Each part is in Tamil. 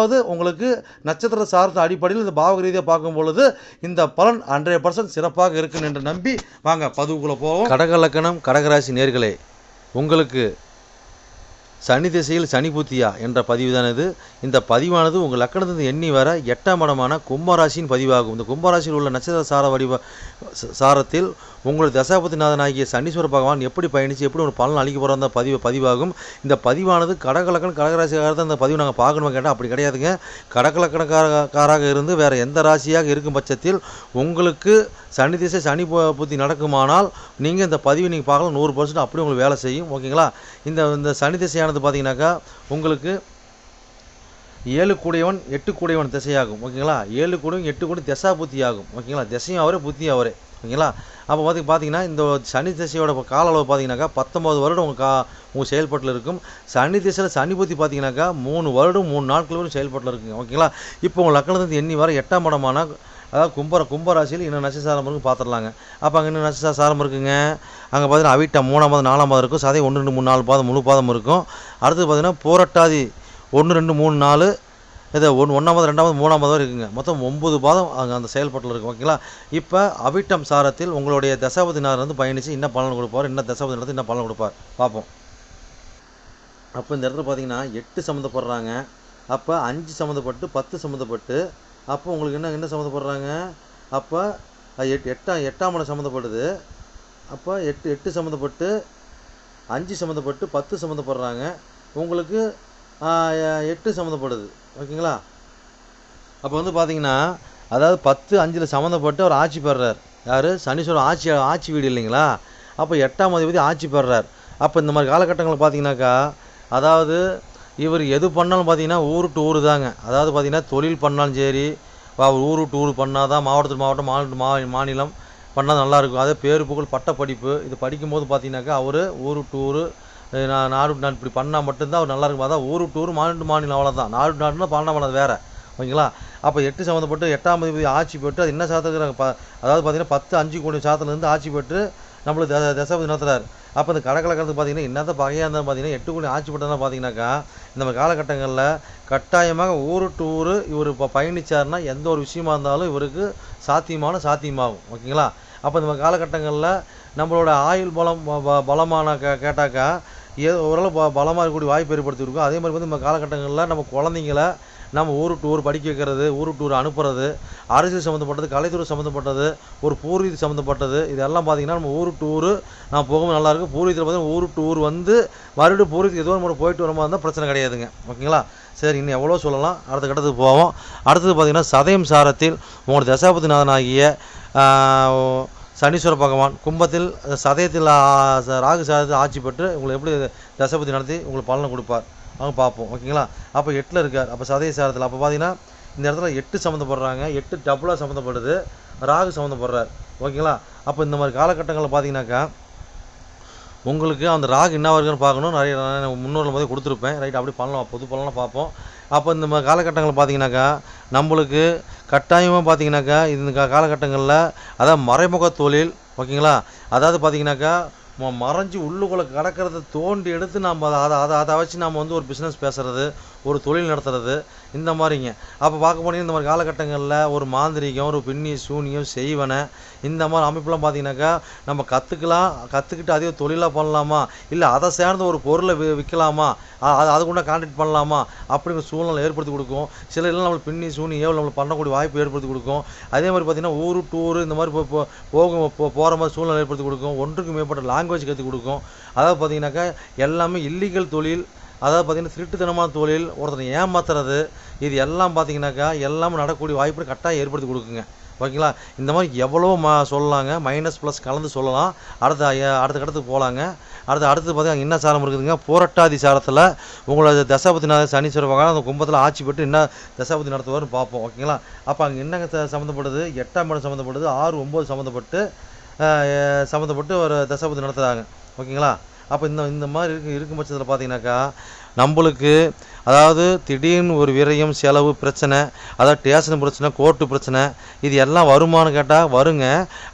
அதாவது உங்களுக்கு நட்சத்திர சார்ந்த அடிப்படையில் இந்த பாவக ரீதியாக பார்க்கும் பொழுது இந்த பலன் ஹண்ட்ரட் பர்சன்ட் சிறப்பாக இருக்கும் என்று நம்பி வாங்க பதிவுக்குள்ளே போவோம். கடக லக்கணம் கடகராசி நேர்களே உங்களுக்கு சனி திசையில் சனி புத்தியா என்ற பதிவு தான் இது. இந்த பதிவானது உங்கள் லக்கணத்திலிருந்து எண்ணி வர எட்டாம் இடமான கும்பராசியின் பதிவாகும். இந்த கும்பராசியில் உள்ள நட்சத்திர சார வடிவ சாரத்தில் உங்களுடைய தசாபதிநாதனாகிய சனீஸ்வர பகவான் எப்படி பயணித்து எப்படி ஒரு பலன் அளிக்க போகிறோம் அந்த பதிவு பதிவாகும். இந்த பதிவானது கடகலக்கன் கடகராசிக்காக தான் இந்த பதிவு நாங்கள் பார்க்கணுமா கேட்டால் அப்படி கிடையாதுங்க. கடகலக்கணக்காரராக இருந்து வேறு எந்த ராசியாக இருக்கும் பட்சத்தில் உங்களுக்கு சனி திசை சனி புத்தி நடக்குமானால் நீங்கள் இந்த பதிவை நீங்கள் பார்க்கலாம். நூறு பர்சன்ட் அப்படி உங்களுக்கு வேலை செய்யும். ஓகேங்களா? இந்த இந்த சனி திசையானது பார்த்தீங்கன்னாக்கா உங்களுக்கு ஏழு கூடையவன் எட்டு கூடையவன் திசையாகும். ஓகேங்களா? ஏழு கூடையும் எட்டு கூடை திசா புத்தி ஆகும் ஓகேங்களா? திசையும் அவரே புத்தியும் அவரே. ஓகேங்களா? அப்போ பார்த்து பார்த்தீங்கன்னா இந்த சனி திசையோட கால அளவு பார்த்தீங்கன்னாக்கா பத்தொம்பது வருடம் உங்கள் கா உங்கள் செயல்பாட்டில் இருக்கும். சனி திசையில் சனி புத்தி பார்த்தீங்கன்னாக்கா மூணு வருடம் மூணு நாட்கள் வரும் செயல்பாட்டில் இருக்குங்க. ஓகேங்களா? இப்போ உங்கள் லக்கணத்துலேருந்து எண்ணி வர எட்டாம் இடமான அதாவது கும்பர கும்பராசியில் இன்னும் நட்சசாரம் இருக்கு பார்த்துடலாங்க அப்போ அங்கே இன்னும் நட்சசாரம் இருக்குங்க. அங்கே பார்த்தீங்கன்னா அவிட்டம் மூணாம் பாதம் நாலாம் பாதம் இருக்கும். சதை ஒன்று ரெண்டு மூணு நாலு பாதம் முழு பாதம் இருக்கும். அடுத்து பார்த்தீங்கன்னா போரட்டாதி ஒன்று ரெண்டு மூணு நாலு இது ஒன்று ஒன்றாவது ரெண்டாவது மூணாவது இருக்குங்க. மொத்தம் ஒம்பது பாதம் அங்கே அந்த செயல்பாட்டில் இருக்கும் ஓகேங்களா? இப்போ அவிட்டம் சாரத்தில் உங்களுடைய தசாபதி நார் வந்து பயணித்து என்ன பலன் கொடுப்பார்? என்ன தசாபதி நடத்தி என்ன பலன் கொடுப்பார்? பார்ப்போம் அப்போ இந்த இடத்துல பார்த்தீங்கன்னா எட்டு சம்மந்தப்படுறாங்க. அப்போ அஞ்சு சம்மந்தப்பட்டு பத்து சம்மந்தப்பட்டு அப்போ உங்களுக்கு என்ன என்ன சம்மந்தப்படுறாங்க? அப்போ எட் எட்டாம் எட்டாம் இடம் சம்மந்தப்படுது. அப்போ எட்டு எட்டு சம்மந்தப்பட்டு அஞ்சு சம்மந்தப்பட்டு பத்து சம்மந்தப்படுறாங்க. உங்களுக்கு எட்டு சம்மந்தப்படுது ஓகேங்களா? அப்போ வந்து பார்த்தீங்கன்னா அதாவது பத்து அஞ்சில் சம்மந்தப்பட்டு அவர் ஆட்சி பெறுறார் யார்? சனீஸ்வரர் ஆட்சி ஆட்சி வீடு இல்லைங்களா? அப்போ எட்டாம் அதிபதி ஆட்சி பெறுறார் அப்போ இந்த மாதிரி காலகட்டங்களில் பார்த்தீங்கன்னாக்கா அதாவது இவர் எது பண்ணாலும் பார்த்தீங்கன்னா ஊரு டு ஊர் தாங்க. அதாவது பார்த்தீங்கன்னா தொழில் பண்ணாலும் சரி அவர் ஊரு டு ஊர் பண்ணால் தான் மாவட்டத்துக்கு மாவட்டம் மாநில மா மாநிலம் பண்ணால் நல்லாயிருக்கும் அதே பேரு புகழ் பட்ட படிப்பு இது படிக்கும்போது பார்த்தீங்கன்னாக்கா அவர் ஊரு டு ஊர் நான் நாடு நான் இப்படி பண்ணால் மட்டும்தான் அவர் நல்லா இருக்கும். அதான் ஊரு விட்டு ஊர் மாநில மாநிலம் அவ்வளோதான் நாடு நாடுனா பன்னெண்டாம் மாநிலம் வேறு. ஓகேங்களா? அப்போ எட்டு சம்மந்தப்பட்டு எட்டாம் தேதி ஆட்சி பெற்று அது என்ன சாத்தத்துக்கு ப அதாவது பார்த்தீங்கன்னா பத்து அஞ்சு கோடி சாத்திலேருந்து ஆட்சி பெற்று நம்மளுக்கு த நடத்துகிறார் அப்போ இந்த கடற்கலக்கிறதுக்கு பார்த்தீங்கன்னா என்னத்த பகையாக இருந்தாலும் பார்த்தீங்கன்னா எட்டு கோடி ஆட்சி பெற்றதெல்லாம் பார்த்தீங்கன்னாக்கா இந்த மாதிரி காலகட்டங்களில் கட்டாயமாக ஊரு டு ஊர் இவர் இப்போ பயணிச்சாருன்னா எந்த ஒரு விஷயமா இருந்தாலும் இவருக்கு சாத்தியமான சாத்தியமாகும். ஓகேங்களா? அப்போ இந்த மாதிரி காலகட்டங்களில் நம்மளோட ஆயுள் பலம் ப- பலமான கே கேட்டாக்கா ஏதோ ஓரளவு ப பலமாக இருக்கக்கூடிய வாய்ப்பு ஏற்படுத்தியிருக்கோம். அதே மாதிரி வந்து நம்ம காலகட்டங்களில் நம்ம குழந்தைங்கள நம்ம ஊரு டூர் ஊர் படிக்க வைக்கிறது ஊரு டூர் ஊர் அனுப்புறது அரசியல் சம்மந்தப்பட்டது கலைத்துறை சம்மந்தப்பட்டது ஒரு பூர்வீக சம்மந்தப்பட்டது இதெல்லாம் பார்த்தீங்கன்னா நம்ம ஊரு டூரு ஊர் நான் போகும்போது நல்லாயிருக்கும் பூர்வீகத்தில் பார்த்தீங்கன்னா ஊர் டூர் ஊர் வந்து மறுபடியும் பூர்வீகத்துக்கு ஏதோ நம்ம போயிட்டு வர மாதிரி இருந்தால் பிரச்சனை கிடையாதுங்க. ஓகேங்களா? சரி இன்னும் எவ்வளோ சொல்லலாம். அடுத்த கட்டத்துக்கு போவோம். அடுத்தது பார்த்தீங்கன்னா சதயம் சாரத்தில் உங்களோட தசாபதிநாதன் ஆகிய சனீஸ்வர பகவான் கும்பத்தில் சதயத்தில் ராகு சாரத்தில் ஆட்சி பெற்று உங்களை எப்படி தசபதி நடத்தி உங்களுக்கு பலனை கொடுப்பார். அவங்க பார்ப்போம். ஓகேங்களா? அப்போ எட்டில் இருக்கார். அப்போ சதய சாரத்தில் அப்போ பார்த்தீங்கன்னா இந்த இடத்துல எட்டு சம்மந்தப்படுறாங்க எட்டு டபுளாக சம்மந்தப்படுது ராகு சம்மந்தப்படுறார் ஓகேங்களா? அப்போ இந்த மாதிரி காலகட்டங்களில் பார்த்தீங்கன்னாக்கா உங்களுக்கு அந்த ராகு என்ன வருதுன்னு பார்க்கணும். நிறைய நான் முன்னோர்கள் மாதிரி கொடுத்துருப்பேன். ரைட் அப்படி பண்ணலாம். புது பண்ணலாம் பார்ப்போம். அப்போ இந்த மாதிரி காலகட்டங்களில் பார்த்தீங்கன்னாக்கா நம்மளுக்கு கட்டாயமாக பார்த்தீங்கன்னாக்கா இந்த காலகட்டங்களில் அதாவது மறைமுக தொழில் ஓகேங்களா? அதாவது பார்த்தீங்கன்னாக்கா ம- மறைஞ்சு உள்ளுக்குள்ளே கிடக்கிறத தோண்டி எடுத்து நம்ம அதை அதை அதை அதை வச்சு நம்ம வந்து ஒரு பிஸ்னஸ் பேசுகிறது ஒரு தொழில் நடத்துறது இந்த மாதிரிங்க. அப்போ பார்க்க போனீங்கன்னா இந்த மாதிரி காலகட்டங்களில் ஒரு மாந்திரிகம் ஒரு பின்னி சூனியம் செய்வனை இந்த மாதிரி அமைப்புலாம் பார்த்தீங்கன்னாக்கா நம்ம கற்றுக்கலாம் கற்றுக்கிட்டு அதே தொழிலாக பண்ணலாமா? இல்லை அதை சேர்ந்த ஒரு பொருளை வி விற்கலாமா அது அதுக்குண்டா கூட கான்டாக்ட் பண்ணலாமா? அப்படிங்கிற சூழ்நிலை ஏற்படுத்தி கொடுக்கும். சில இல்லை நம்மளுக்கு பின்னி சூனி ஏவல் நம்மளுக்கு பண்ணக்கூடிய வாய்ப்பு ஏற்படுத்தி கொடுக்கும். அதே மாதிரி பார்த்தீங்கன்னா ஊர் டூர் இந்த மாதிரி போ- போகும் போகிற மாதிரி சூழ்நிலை ஏற்படுத்தி கொடுக்கும். ஒன்றுக்கு மேற்பட்ட லாங்குவேஜ் கற்றுக் கொடுக்கும். அதாவது பார்த்தீங்கன்னாக்கா எல்லாமே இல்லீகல் தொழில் அதாவது பார்த்தீங்கன்னா திருட்டுத்தனமான தொழில் ஒருத்தனை ஏமாத்துறது இது எல்லாம் பார்த்தீங்கன்னாக்கா எல்லாமே நடக்கக்கூடிய வாய்ப்பு கட்டாயம் ஏற்படுத்தி கொடுக்குங்க. ஓகேங்களா? இந்த மாதிரி எவ்வளோ ம சொல்லலாங்க மைனஸ் ப்ளஸ் கலந்து சொல்லலாம். அடுத்த அடுத்த கடத்துக்கு போகலாங்க அடுத்து அடுத்து பார்த்தீங்கன்னா என்ன சாரம் இருக்குதுங்க? போராட்டாதி சாரத்தில் உங்களோட தசாபதிநாத சனீஸ்வர பகவான் அந்த கும்பத்தில் ஆட்சி பெற்று என்ன தசாபதி நடத்துவார்னு பார்ப்போம். ஓகேங்களா? அப்போ அங்கே என்னங்க சம்மந்தப்படுது எட்டாம் இடம் சம்மந்தப்படுது ஆறு ஒம்பது சம்மந்தப்பட்டு சம்மந்தப்பட்டு ஒரு தசாபதி நடத்துகிறாங்க ஓகேங்களா? அப்போ இந்த இந்த மாதிரி இருக்கு இருக்கும் பட்சத்தில் பார்த்தீங்கன்னாக்கா நம்மளுக்கு அதாவது திடீர்னு ஒரு விரயம் செலவு பிரச்சனை அதாவது ஸ்டேஷன் பிரச்சனை கோர்ட்டு பிரச்சனை இது எல்லாம் வருமானு கேட்டால் வருங்க.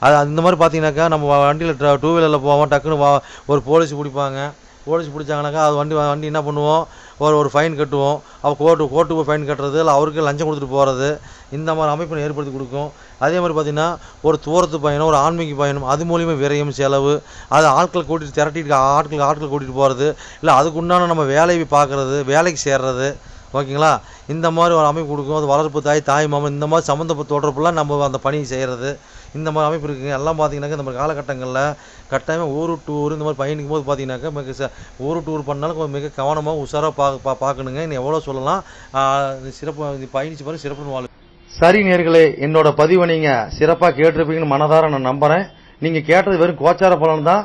அது அந்த மாதிரி பார்த்தீங்கன்னாக்கா நம்ம வண்டியில் டூ வீலரில் போவோம் டக்குன்னு வா ஒரு போலீஸ் பிடிப்பாங்க. போலீஸ் பிடிச்சாங்கனாக்கா அது வண்டி வண்டி என்ன பண்ணுவோம்? ஒரு ஒரு ஃபைன் கட்டுவோம். அவள் கோர்ட்டு கோர்ட்டுக்கு போய் ஃபைன் கட்டுறது இல்லை அவருக்கு லஞ்சம் கொடுத்துட்டு போகிறது இந்த மாதிரி அமைப்பினை ஏற்படுத்தி கொடுக்கும். அதே மாதிரி பார்த்திங்கன்னா ஒரு தூரத்து பயணம் ஒரு ஆன்மீக பயணம் அது மூலியமா விரயம் செலவு அது ஆட்களை கூட்டிகிட்டு திரட்டிட்டு ஆட்கள் ஆட்கள் கூட்டிகிட்டு போகிறது இல்லை அதுக்கு உண்டான நம்ம வேலையை பார்க்குறது வேலைக்கு சேர்றது ஓகேங்களா? இந்த மாதிரி ஒரு அமைப்பு கொடுக்கும். அது வளர்ப்பு தாய் தாய் மாமன் இந்த மாதிரி சம்மந்தப்பட்ட தொடர்புலாம் நம்ம அந்த பணியை செய்கிறது இந்த மாதிரி அமைப்பு இருக்குங்க எல்லாம் பார்த்தீங்கன்னாக்கா இந்த மாதிரி காலகட்டங்களில் கட்டாயமாக ஊர் டூர் இந்த மாதிரி பயணிக்கும் போது பார்த்தீங்கன்னாக்கா மிக ச- ஊர் டூர் பண்ணாலும் கொஞ்சம் மிக கவனமாக உஷாராக பா பா பார்க்கணுங்க இன்னும் எவ்வளோ சொல்லலாம்? சிறப்பு பயணிச்சு பாருங்க சிறப்பு வாழ் சரி நேர்களே என்னோட பதிவை நீங்கள் சிறப்பாக கேட்டிருப்பீங்கன்னு மனதார நான் நம்புகிறேன் நீங்கள் கேட்டது வெறும் கோச்சார பலன் தான்.